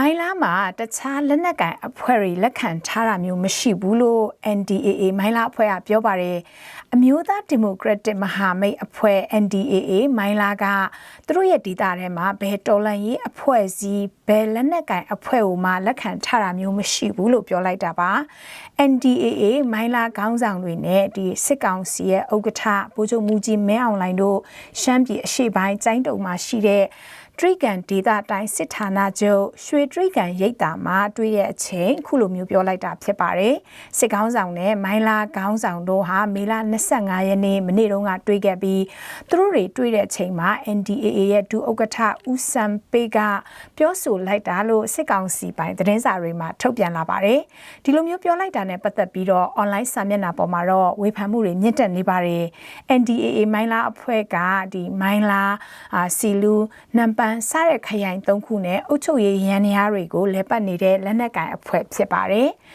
မိုင်းလာမှာတခြားလက်နက်ကင်အဖွဲ့တွေလက်ခံထားတာမျိုးမရှိဘူးလို့ NDAA မိုင်းလာအဖွဲ့ကပြောပါတယ်အမျိုးသားဒီမိုကရက်တစ်မဟာမိတ်အဖွဲ့ NDAA မိုင်းလာကသူတို့ရဲ့ဒေသထဲမှာဘယ်တော်လှန်ရေးအဖွဲ့အစည်းဘယ်လက်နက်ကင်အဖွဲ့ကိုမှလက်ခံထားတာမျိုးမရှိဘူးလို့ပြောလိုက်တာပါ NDAA မိုင်းလာခေါင်းဆောင်တွေနဲ့ဒီစစ်ကောင်စီရဲ့ဥက္ကဋ္ဌဗိုလ်ချုပ်မူကြီးမင်းအောင်လှိုင်တို့ရှမ်းပြည်အရှေ့ပိုင်းကျိုင်းတုံမှာရှိတဲ့ တရိကန်ဒေတာတိုင်းစစ်ဌာနချုပ်ရွှေတရိကန်ရိပ်သာမှာတွေ့တဲ့အချိန်ခုလိုမျိုးပြောလိုက်တာဖြစ်ပါတယ်စစ်ကောင်းဆောင်နဲ့မိုင်းလာခေါင်းဆောင်တို့ဟာမေလ25ရက်နေ့မနေ့တုန်းကတွေ့ခဲ့ပြီးသူတို့တွေတွေ့တဲ့အချိန်မှာ NDAA ရဲ့ဒုဥက္ကဋ္ဌဦးစံပေကပြောဆိုလိုက်တာလို့စစ်ကောင်စီပိုင်းသတင်းစာတွေမှာထုတ်ပြန်လာပါတယ်ဒီလိုမျိုးပြောလိုက်တာနဲ့ပတ်သက်ပြီးတော့ online စာမျက်နှာပေါ်မှာတော့ဝေဖန်မှုတွေမြင့်တက်နေပါတယ် NDAA မိုင်းလာအဖွဲ့ကဒီမိုင်းလာအာစီလူနမ်ပန်စတဲ့ခရိုင်၃ခုနဲ့အုပ်ချုပ်ရေးရန်နေရာတွေကိုလဲပတ်နေတဲ့လက်နက်ကင်အဖွဲ့ဖြစ်ပါတယ်